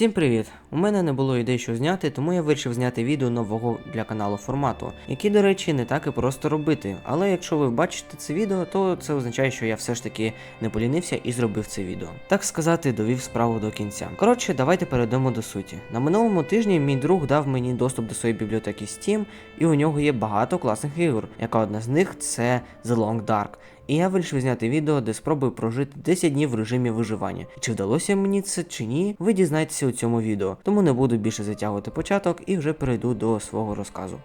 Всім привіт! У мене не було ідей, що зняти, тому я вирішив зняти відео нового для каналу формату, який, до речі, не так і просто робити. Але якщо ви бачите це відео, то це означає, що я все ж таки не полінився і зробив це відео. Так сказати, довів справу до кінця. Коротше, давайте перейдемо до суті. На минулому тижні мій друг дав мені доступ до своєї бібліотеки Steam, і у нього є багато класних ігор, яка одна з них це The Long Dark. І я вирішив зняти відео, де спробую прожити 10 днів в режимі виживання. Чи вдалося мені це чи ні, ви дізнаєтеся у цьому відео. Тому не буду більше затягувати початок і вже перейду до свого розказу.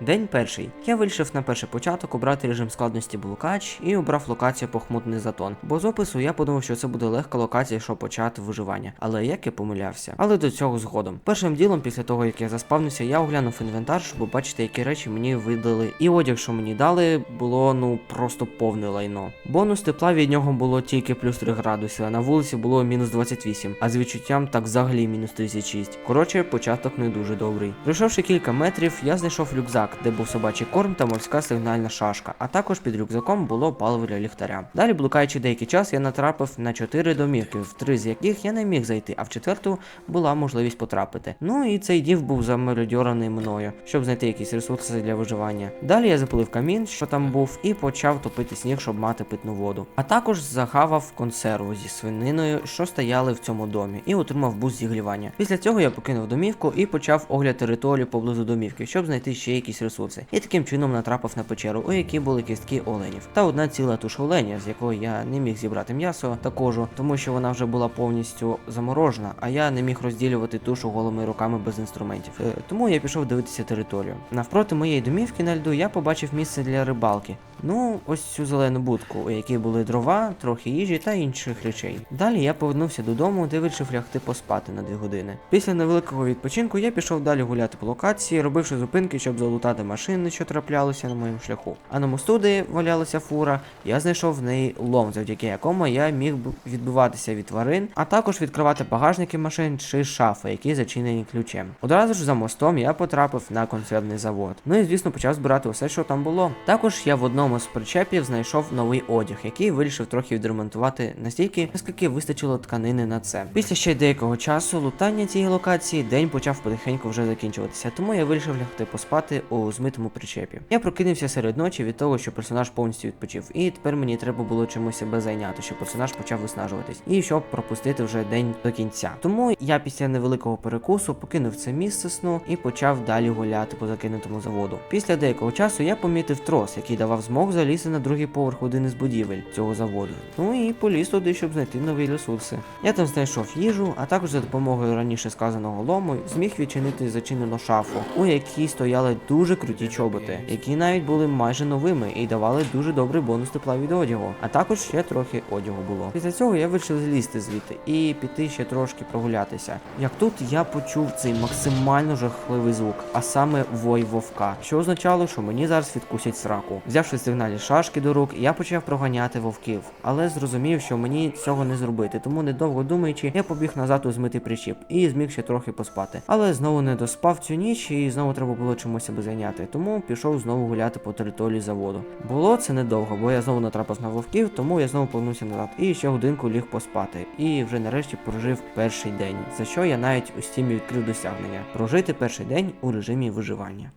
День перший. Я вирішив на перший початок обрати режим складності блукач і обрав локацію похмутний затон. Бо з опису я подумав, що це буде легка локація, щоб почати виживання. Але як я помилявся. Але до цього згодом. Першим ділом, після того як я заспавнився, я оглянув інвентар, щоб побачити, які речі мені видали. І одяг, що мені дали, було ну просто повне лайно. Бонус тепла від нього було тільки плюс 3 градуси, а на вулиці було мінус 28, а з відчуттям так взагалі мінус 36. Коротше, початок не дуже добрий. Пройшовши кілька метрів, я знайшов рюкзак, де був собачий корм та морська сигнальна шашка, а також під рюкзаком було паливо для ліхтаря. Далі, блукаючи деякий час, я натрапив на чотири домівки, в три з яких я не міг зайти, а в четверту була можливість потрапити. Ну і цей дів був замародьорений мною, щоб знайти якісь ресурси для виживання. Далі я запалив камін, що там був, і почав топити сніг, щоб мати питну воду. А також захавав консерву зі свининою, що стояли в цьому домі, і отримав буст зігрівання. Після цього я покинув домівку і почав огляд території поблизу домівки, щоб знайти ще якісь ресурси. І таким чином натрапив на печеру, у якій були кістки оленів, та одна ціла туша оленя, з якої я не міг зібрати м'ясо та кожу, тому що вона вже була повністю заморожена, а я не міг розділювати тушу голими руками без інструментів. Е, Тому я пішов дивитися територію. Навпроти моєї домівки на льду я побачив місце для рибалки. Ну, ось цю зелену будку, у якій були дрова, трохи їжі та інших речей. Далі я повернувся додому, де вирішив лягти поспати на дві години. Після невеликого відпочинку я пішов далі гуляти по локації, робивши зупинки, щоб залутати машини, що траплялися на моєму шляху. А на мосту, де валялася фура, я знайшов в неї лом, завдяки якому я міг відбиватися від тварин, а також відкривати багажники машин чи шафи, які зачинені ключем. Одразу ж за мостом я потрапив на консервний завод. Ну і звісно почав збирати усе, що там було. Також я в одному з причепів знайшов новий одяг, який вирішив трохи відремонтувати настільки, наскільки вистачило тканини на це. Після ще деякого часу лутання цієї локації день почав потихеньку вже закінчуватися, тому я вирішив лягти поспати у змитому причепі. Я прокинувся серед ночі від того, що персонаж повністю відпочив, і тепер мені треба було чимось себе зайняти, щоб персонаж почав виснажуватись, і щоб пропустити вже день до кінця. Тому я після невеликого перекусу покинув це місце сну і почав далі гуляти по закинутому заводу. Після деякого часу я помітив трос, який давав змог залізти на другий поверх один із будівель цього заводу. Ну і поліз туди, щоб знайти нові ресурси. Я там знайшов їжу, а також за допомогою раніше сказаного лому зміг відчинити зачинену шафу, у якій стояли дуже круті чоботи, які навіть були майже новими і давали дуже добрий бонус тепла від одягу. А також ще трохи одягу було. Після цього я вирішив злізти звідти і піти ще трошки прогулятися. Як тут я почув цей максимально жахливий звук, а саме вой вовка, що означало, що мені зараз відкусять сраку. Взявши сигнальні шашки до рук, я почав проганяти вовків, але зрозумів, що мені цього не зробити, тому недовго думаючи, я побіг назад у змитий причіп і зміг ще трохи поспати. Але знову не доспав цю ніч і знову треба було чимось себе зайняти, тому пішов знову гуляти по території заводу. Було це недовго, бо я знову натрапив на вовків, тому я знову повернувся назад і ще годинку ліг поспати. І вже нарешті прожив перший день, за що я навіть у стімі відкрив досягнення прожити перший день у режимі виживання.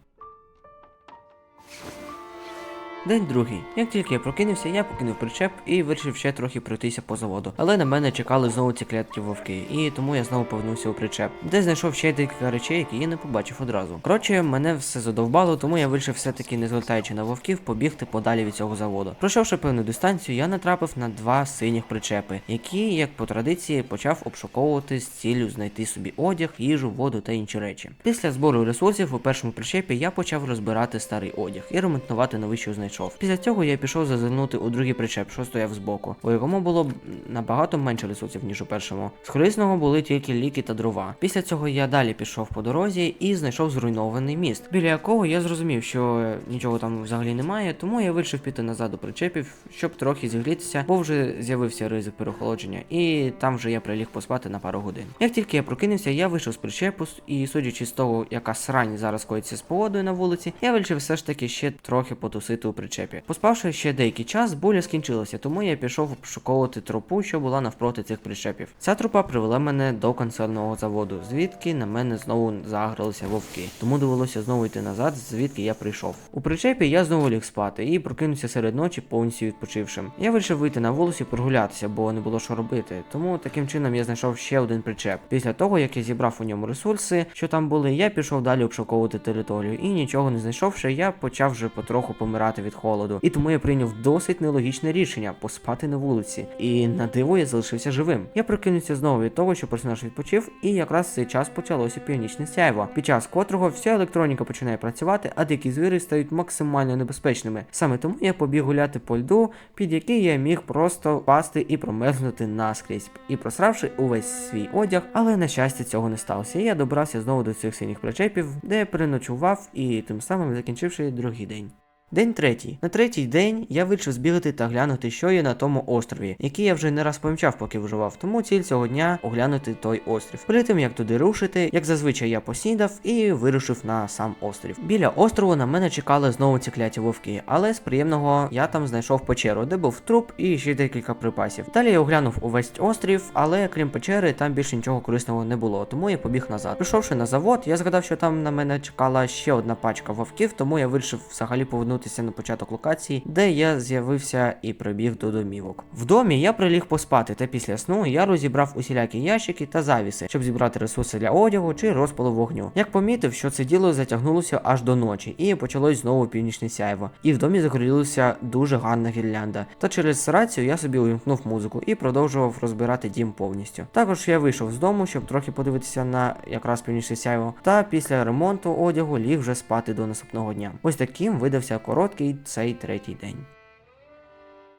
День другий. Як тільки я прокинувся, я покинув причеп і вирішив ще трохи пройтися по заводу. Але на мене чекали знову ці кляті вовки, і тому я знову повернувся у причеп, де знайшов ще декілька речей, які я не побачив одразу. Коротше, мене все задовбало, тому я вирішив все-таки, не звертаючи на вовків, побігти подалі від цього заводу. Пройшовши певну дистанцію, я натрапив на два синіх причепи, які, як по традиції, почав обшуковувати з ціллю знайти собі одяг, їжу, воду та інші речі. Після збору ресурсів у першому причепі я почав розбирати старий одяг і ремонтувати новий, що знайшов. Після цього я пішов зазирнути у другий причеп, що стояв збоку, у якому було набагато менше ресурсів, ніж у першому. З корисного були тільки ліки та дрова. Після цього я далі пішов по дорозі і знайшов зруйнований міст, біля якого я зрозумів, що нічого там взагалі немає, тому я вирішив піти назад до причепів, щоб трохи зігрітися, бо вже з'явився ризик переохолодження, і там вже я приліг поспати на пару годин. Як тільки я прокинувся, я вийшов з причепу, і судячи з того, яка срань зараз коїться з погодою на вулиці, я вирішив все ж таки ще трохи потусити у причепі причепі. Поспавши ще деякий час, боля скінчилася, тому я пішов обшуковувати тропу, що була навпроти цих причепів. Ця тропа привела мене до консервного заводу, звідки на мене знову загралися вовки. Тому довелося знову йти назад, звідки я прийшов. У причепі я знову ліг спати і прокинувся серед ночі повністю відпочившим. Я вирішив вийти на вулицю і прогулятися, бо не було що робити. Тому таким чином я знайшов ще один причеп. Після того, як я зібрав у ньому ресурси, що там були, я пішов далі обшуковувати територію і нічого не знайшовши, я почав вже потроху помирати від холоду. І тому я прийняв досить нелогічне рішення поспати на вулиці. І на диво я залишився живим. Я прокинувся знову від того, що персонаж відпочив, і якраз в цей час почалося північне сяйво, під час котрого вся електроніка починає працювати, а дикі звірі стають максимально небезпечними. Саме тому я побіг гуляти по льду, під який я міг просто впасти і промерзнути наскрізь, і просравши увесь свій одяг, але на щастя цього не сталося. Я добрався знову до цих синіх причепів, де переночував і тим самим закінчивши другий день. День третій. На третій день я вирішив збігати та глянути, що є на тому острові, який я вже не раз помічав, поки виживав. Тому ціль цього дня оглянути той острів. Перед тим як туди рушити, як зазвичай я поснідав і вирушив на сам острів. Біля острову на мене чекали знову ці кляті вовки, але з приємного я там знайшов печеру, де був труп і ще декілька припасів. Далі я оглянув увесь острів, але крім печери, там більше нічого корисного не було, тому я побіг назад. Прийшовши на завод, я згадав, що там на мене чекала ще одна пачка вовків, тому я вирішив взагалі повернутися на початок локації, де я з'явився і прибіг до домівок. В домі я приліг поспати, та після сну я розібрав усілякі ящики та завіси, щоб зібрати ресурси для одягу чи розпалу вогню. Як помітив, що це діло затягнулося аж до ночі, і почалось знову північне сяйво. І в домі загорілася дуже гарна гірлянда. Та через рацію я собі увімкнув музику і продовжував розбирати дім повністю. Також я вийшов з дому, щоб трохи подивитися на якраз північне сяйво. Та після ремонту одягу ліг вже спати до наступного дня. Ось таким видався короткий цей третій день.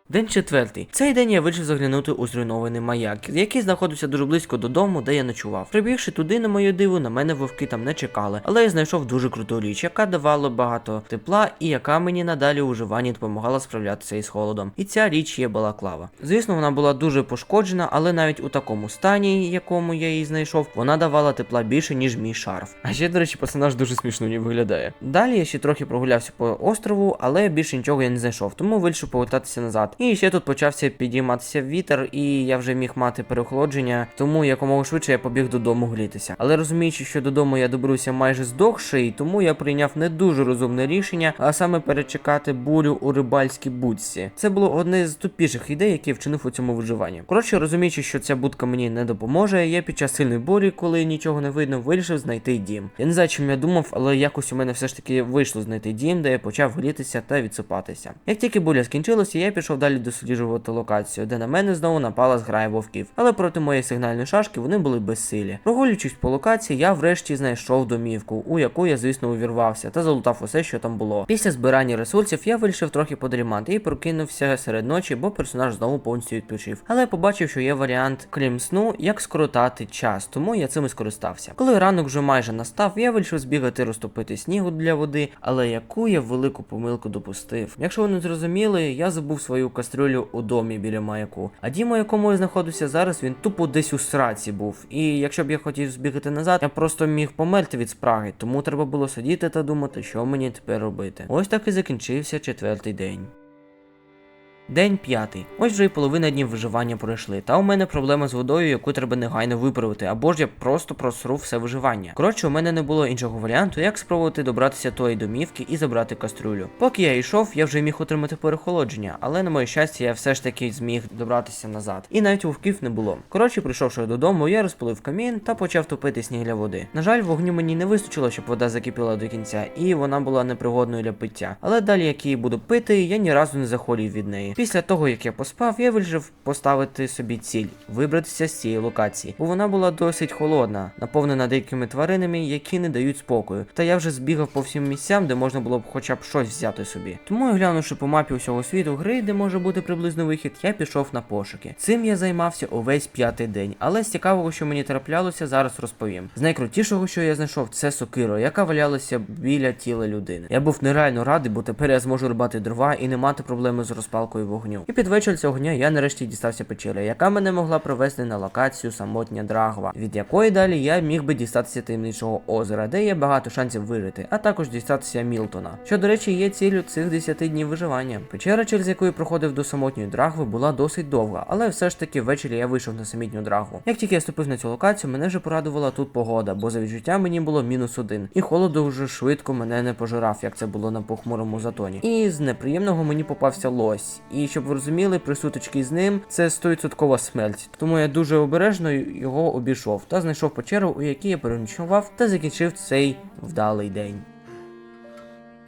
День четвертий. Цей день я вирішив заглянути у зруйнований маяк, який знаходився дуже близько додому, де я ночував. Прибігши туди, на моє диво, на мене вовки там не чекали, але я знайшов дуже круту річ, яка давала багато тепла і яка мені надалі у вживанні допомагала справлятися із холодом. І ця річ є балаклава. Звісно, вона була дуже пошкоджена, але навіть у такому стані, якому я її знайшов, вона давала тепла більше, ніж мій шарф. А ще, до речі, персонаж дуже смішно не виглядає. Далі я ще трохи прогулявся по острову, але більше нічого я не знайшов, тому вирішив повертатися назад. І ще тут почався підійматися вітер, і я вже міг мати переохолодження, тому якомога швидше я побіг додому грітися. Але розуміючи, що додому я доберуся майже здохший, тому я прийняв не дуже розумне рішення, а саме перечекати бурю у рибальській будці. Це було одне з тупіших ідей, які я вчинив у цьому виживанні. Коротше, розуміючи, що ця будка мені не допоможе, я під час сильної бурі, коли нічого не видно, вирішив знайти дім. Я не знаю, чим я думав, але якось у мене все ж таки вийшло знайти дім, де я почав грітися та відсипатися. Як тільки буря скінчилася, я пішов далі досліджувати локацію, де на мене знову напала зграя вовків. Але проти моєї сигнальної шашки вони були безсилі. Прогулюючись по локації, я врешті знайшов домівку, у яку я, звісно, увірвався та залутав усе, що там було. Після збирання ресурсів я вирішив трохи подрімати і прокинувся серед ночі, бо персонаж знову повністю відпочив. Але я побачив, що є варіант, крім сну, як скоротати час, тому я цим і скористався. Коли ранок вже майже настав, я вирішив збігати розтопити снігу для води, але яку я велику помилку допустив. Якщо ви не зрозуміли, я забув свою кастрюлю у домі біля маяку. А Діма, якому я знаходився зараз, він тупо десь у сраці був. І якщо б я хотів збігати назад, я просто міг померти від спраги, тому треба було сидіти та думати, що мені тепер робити. Ось так і закінчився четвертий день. День п'ятий. Ось вже й половина днів виживання пройшли. Та у мене проблема з водою, яку треба негайно виправити, або ж я просто просру все виживання. Коротше, у мене не було іншого варіанту, як спробувати добратися тої домівки і забрати кастрюлю. Поки я йшов, я вже міг отримати переохолодження, але на моє щастя, я все ж таки зміг добратися назад. І навіть вовків не було. Коротше, прийшовши додому, я розпалив камін та почав топити сніг для води. На жаль, вогню мені не вистачило, щоб вода закипіла до кінця, і вона була непригодною для пиття. Але далі, як її буду пити, я ні разу не захворів від неї. Після того, як я поспав, я вирішив поставити собі ціль вибратися з цієї локації, бо вона була досить холодна, наповнена деякими тваринами, які не дають спокою. Та я вже збігав по всім місцям, де можна було б хоча б щось взяти собі. Тому, глянувши по мапі усього світу гри, де може бути приблизно вихід, я пішов на пошуки. Цим я займався увесь п'ятий день, але з цікавого, що мені траплялося, зараз розповім. З найкрутішого, що я знайшов, це сокиро, яка валялася біля тіла людини. Я був нереально радий, бо тепер я зможу рубати дрова і не мати проблеми з розпалкою вогню. І під вечір цього дня я нарешті дістався печери, яка мене могла привести на локацію самотня Драгва, від якої далі я міг би дістатися таємничого озера, де є багато шансів вижити, а також дістатися Мілтона. Що, до речі, є ціллю цих 10 днів виживання. Печера, через яку я проходив до самотньої драгви, була досить довга, але все ж таки ввечері я вийшов на самітню драгву. Як тільки я ступив на цю локацію, мене вже порадувала тут погода, бо за відчуттям мені було мінус один. І холод дуже швидко мене не пожирав, як це було на похмурому затоні. І з неприємного мені попався лось. І щоб ви розуміли, при сутичці з ним це 100% смерть. Тому я дуже обережно його обійшов та знайшов печеру, у якій я переночував та закінчив цей вдалий день.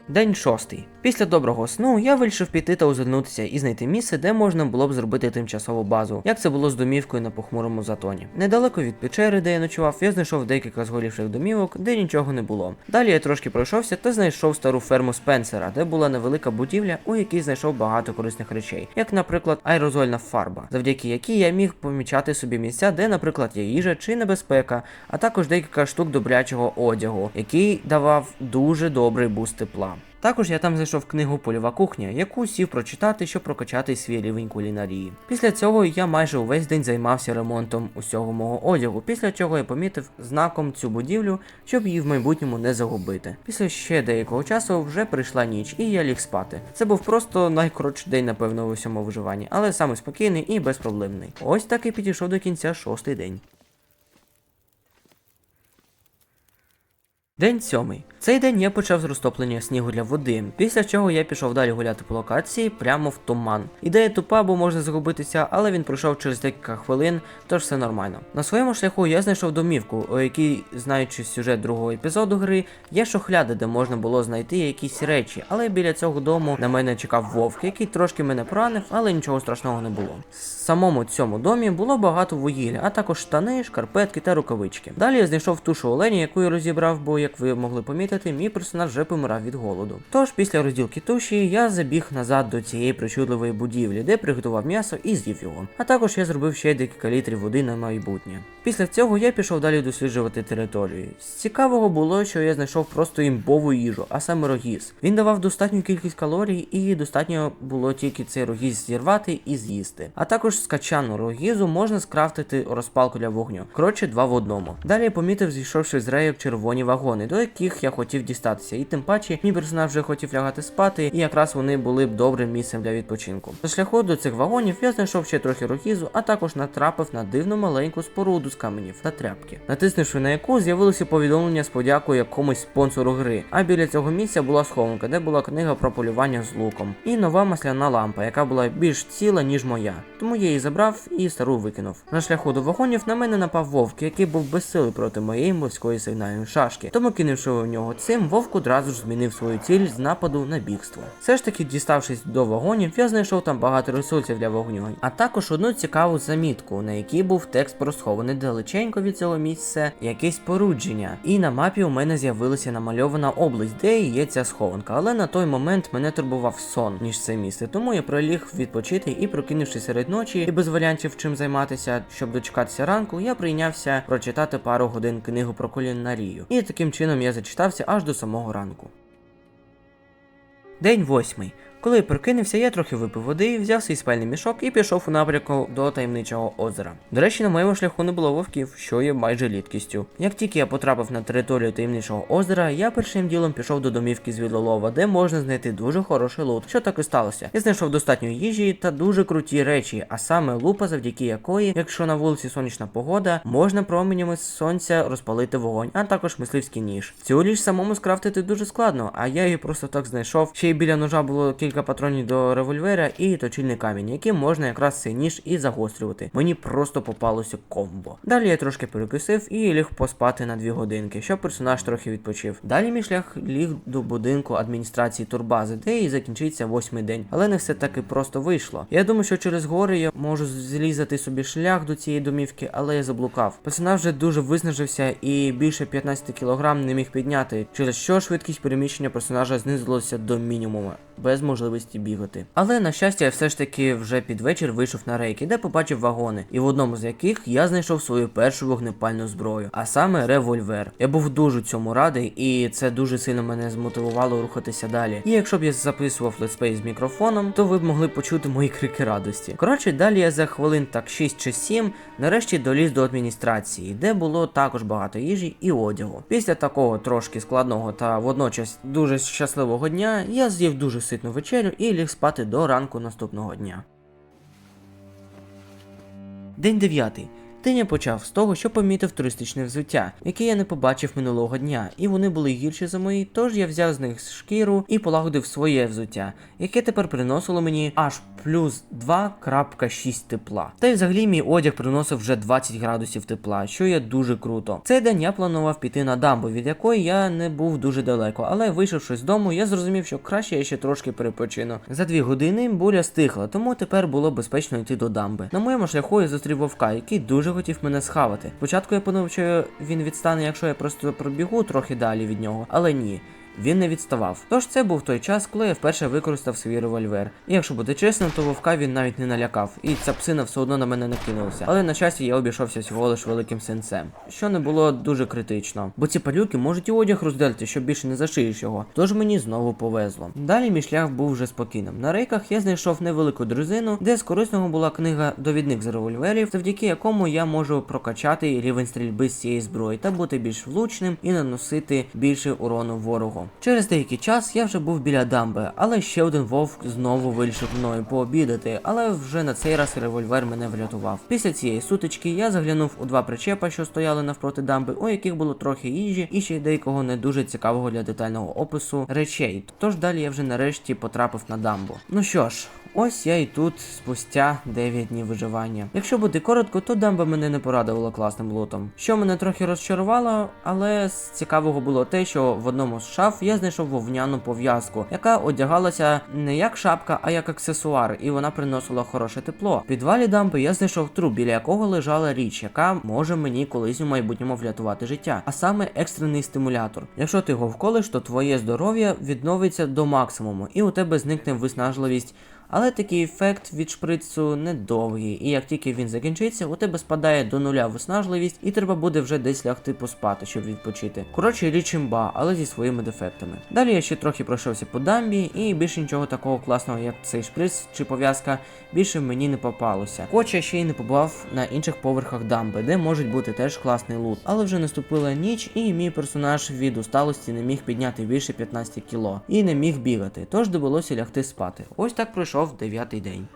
День шостий. Після доброго сну я вирішив піти та озирнутися і знайти місце, де можна було б зробити тимчасову базу, як це було з домівкою на похмурому затоні. Недалеко від печери, де я ночував, я знайшов декілька згорівших домівок, де нічого не було. Далі я трошки пройшовся та знайшов стару ферму Спенсера, де була невелика будівля, у якій знайшов багато корисних речей, як, наприклад, аерозольна фарба, завдяки якій я міг помічати собі місця, де, наприклад, є їжа чи небезпека, а також декілька штук добрячого одягу, який давав дуже добрий буст тепла. Також я там знайшов книгу Польова кухня, яку сів прочитати, щоб прокачати свій рівень кулінарії. Після цього я майже увесь день займався ремонтом усього мого одягу, після чого я помітив знаком цю будівлю, щоб її в майбутньому не загубити. Після ще деякого часу вже прийшла ніч, і я ліг спати. Це був просто найкоротший день, напевно, у всьому виживанні, але саме спокійний і безпроблемний. Ось так і підійшов до кінця шостий день. День сьомий. Цей день я почав з розтоплення снігу для води, після чого я пішов далі гуляти по локації прямо в туман. Ідея тупа, бо можна загубитися, але він пройшов через декілька хвилин, тож все нормально. На своєму шляху я знайшов домівку, у якій, знаючи сюжет другого епізоду гри, є шухляди, де можна було знайти якісь речі, але біля цього дому на мене чекав вовк, який трошки мене поранив, але нічого страшного не було. В самому цьому домі було багато вугілля, а також штани, шкарпетки та рукавички. Далі я знайшов тушу оленя, яку я розібрав, бо як ви могли помітити, мій персонаж вже помирав від голоду. Тож після розділки туші я забіг назад до цієї причудливої будівлі, де приготував м'ясо і з'їв його. А також я зробив ще декілька літрів води на майбутнє. Після цього я пішов далі досліджувати територію. З цікавого було, що я знайшов просто імбову їжу, а саме рогіз. Він давав достатню кількість калорій, і достатньо було тільки цей рогіз зірвати і з'їсти. А також з качану рогізу можна скрафтити розпалку для вогню. Коротше, два в одному. Далі помітив, зійшовши з рейок червоні вагони, до яких я хотів дістатися. І тим паче мій персонаж вже хотів лягати спати, і якраз вони були б добрим місцем для відпочинку. На шляху до цих вагонів я знайшов ще трохи рогізу, а також натрапив на дивну маленьку споруду з каменів та тряпки. Натиснувши на яку, з'явилося повідомлення з подякою якомусь спонсору гри. А біля цього місця була схованка, де була книга про полювання з луком, і нова масляна лампа, яка була більш ціла, ніж моя. Тому я її забрав і стару викинув. На шляху до вагонів на мене напав вовк, який був безсилий проти моєї морської сигнальної шашки. Тому кинувши в нього цим, вовк одразу ж змінив свою ціль з нападу на бігство. Все ж таки, діставшись до вагонів, я знайшов там багато ресурсів для вогню, а також одну цікаву замітку, на якій був текст про схований далеченько від цього місця якесь порудження. І на мапі у мене з'явилася намальована область, де і є ця схованка. Але на той момент мене турбував сон, ніж це місце. Тому я приліг відпочити і прокинувши серед ночі, і без варіантів чим займатися, щоб дочекатися ранку, я прийнявся прочитати пару годин книгу про кулінарію. І таким чином я зачитався аж до самого ранку. День восьмий. Коли прокинувся, я трохи випив води, взяв свій спальний мішок і пішов у напрямку до таємничого озера. До речі, на моєму шляху не було вовків, що є майже рідкістю. Як тільки я потрапив на територію таємничого озера, я першим ділом пішов до домівки з Вілолова, де можна знайти дуже хороший лут. Що так і сталося? Я знайшов достатньо їжі та дуже круті речі, а саме лупа, завдяки якої, якщо на вулиці сонячна погода, можна променями сонця розпалити вогонь, а також мисливський ніж. Цю річ самому скрафтити дуже складно, а я її просто так знайшов. Ще й біля ножа було кілька патронів до револьвера і точильний камінь, яким можна якраз цей ніж і загострювати. Мені просто попалося комбо. Далі я трошки перекусив і ліг поспати на дві годинки, щоб персонаж трохи відпочив. Далі мій шлях ліг до будинку адміністрації турбази, де і закінчиться восьмий день. Але не все таки просто вийшло. Я думаю, що через гори я можу зрізати собі шлях до цієї домівки, але я заблукав. Персонаж вже дуже виснажився і більше 15 кг не міг підняти, через що швидкість переміщення персонажа знизилася до мінімуму без можливості можливості бігати. Але на щастя, я все ж таки вже під вечір вийшов на рейки, де побачив вагони, і в одному з яких я знайшов свою першу вогнепальну зброю, а саме револьвер. Я був дуже цьому радий, і це дуже сильно мене змотивувало рухатися далі. І якщо б я записував летсплей з мікрофоном, то ви б могли почути мої крики радості. Коротше, далі я за хвилин так 6 чи 7 нарешті доліз до адміністрації, де було також багато їжі і одягу. Після такого трошки складного та водночас дуже щасливого дня я з'їв дуже ситну вечерю і ліг спати до ранку наступного дня. День 9. День я почав з того, що помітив туристичне взуття, яке я не побачив минулого дня, і вони були гірші за мої, тож я взяв з них шкіру і полагодив своє взуття, яке тепер приносило мені аж плюс 2.6 тепла. Та й взагалі мій одяг приносив вже 20 градусів тепла, що є дуже круто. Цей день я планував піти на дамбу, від якої я не був дуже далеко, але вийшовши з дому, я зрозумів, що краще я ще трошки перепочину. За дві години буря стихла, тому тепер було безпечно йти до дамби. На моєму шляху я зустрів вовка, який дуже хотів мене схавати. Спочатку я подумав, що він відстане, якщо я просто пробігу трохи далі від нього, але ні. Він не відставав. Тож це був той час, коли я вперше використав свій револьвер. І якщо бути чесним, то вовка він навіть не налякав, і ця псина все одно на мене не кинулася. Але на щастя я обійшовся всього лиш великим сенцем, що не було дуже критично. Бо ці палюки можуть і одяг роздельти, щоб більше не зашиєш його. Тож мені знову повезло. Далі мій шлях був вже спокійним. На рейках я знайшов невелику друзину, де з корисного була книга Довідник з револьверів, завдяки якому я можу прокачати рівень стрільби з цієї зброї та бути більш влучним і наносити більше урону ворогу. Через деякий час я вже був біля дамби, але ще один вовк знову вирішив мною пообідати, але вже на цей раз револьвер мене врятував. Після цієї сутички я заглянув у два причепа, що стояли навпроти дамби, у яких було трохи їжі і ще деякого не дуже цікавого для детального опису речей. Тож далі я вже нарешті потрапив на дамбу. Ну що ж. Ось я і тут спустя 9 днів виживання. Якщо бути коротко, то дамба мене не порадувала класним лотом. Що мене трохи розчарувало, але з цікавого було те, що в одному з шаф я знайшов вовняну пов'язку, яка одягалася не як шапка, а як аксесуар, і вона приносила хороше тепло. В підвалі дамби я знайшов труп, біля якого лежала річ, яка може мені колись у майбутньому врятувати життя, а саме екстрений стимулятор. Якщо ти його вколиш, то твоє здоров'я відновиться до максимуму, і у тебе зникне виснажливість. Але такий ефект від шприцу недовгий, і як тільки він закінчиться, у тебе спадає до нуля виснажливість, і треба буде вже десь лягти поспати, щоб відпочити. Коротше, річ імба, але зі своїми дефектами. Далі я ще трохи пройшовся по дамбі, і більше нічого такого класного, як цей шприц чи пов'язка, більше мені не попалося. Хоч я ще й не побував на інших поверхах дамби, де може бути теж класний лут. Але вже наступила ніч, і мій персонаж від усталості не міг підняти більше 15 кіло і не міг бігати, тож довелося лягти спати. Ось так пройшов дев'ятий день.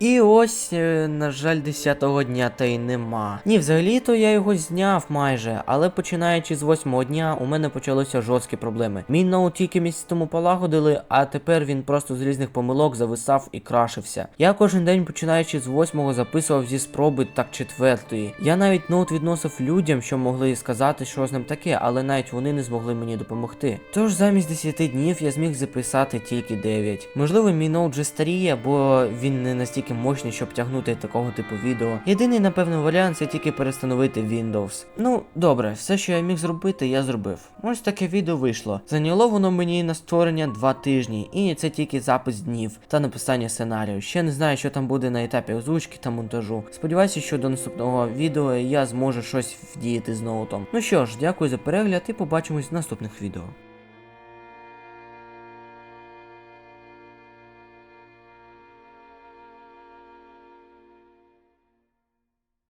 І ось, е, на жаль, 10-го дня та й нема. Ні, взагалі-то я його зняв майже, але починаючи з 8-го дня, у мене почалися жорсткі проблеми. Мій ноут тільки місяць тому полагодили, а тепер він просто з різних помилок зависав і крашився. Я кожен день, починаючи з 8-го, записував зі спроби так четвертої. Я навіть ноут відносив людям, що могли сказати, що з ним таке, але навіть вони не змогли мені допомогти. Тож замість 10 днів я зміг записати тільки 9. Можливо, мій ноут вже старіє, бо він не настільки мощний, щоб тягнути такого типу відео. Єдиний, напевно, варіант це тільки перестановити Windows. Ну, добре, все, що я міг зробити, я зробив. Ось таке відео вийшло. Зайняло воно мені на створення 2 тижні, і це тільки запис днів та написання сценарію. Ще не знаю, що там буде на етапі озвучки та монтажу. Сподіваюся, що до наступного відео я зможу щось вдіяти з ноутом. Ну що ж, дякую за перегляд і побачимось в наступних відео.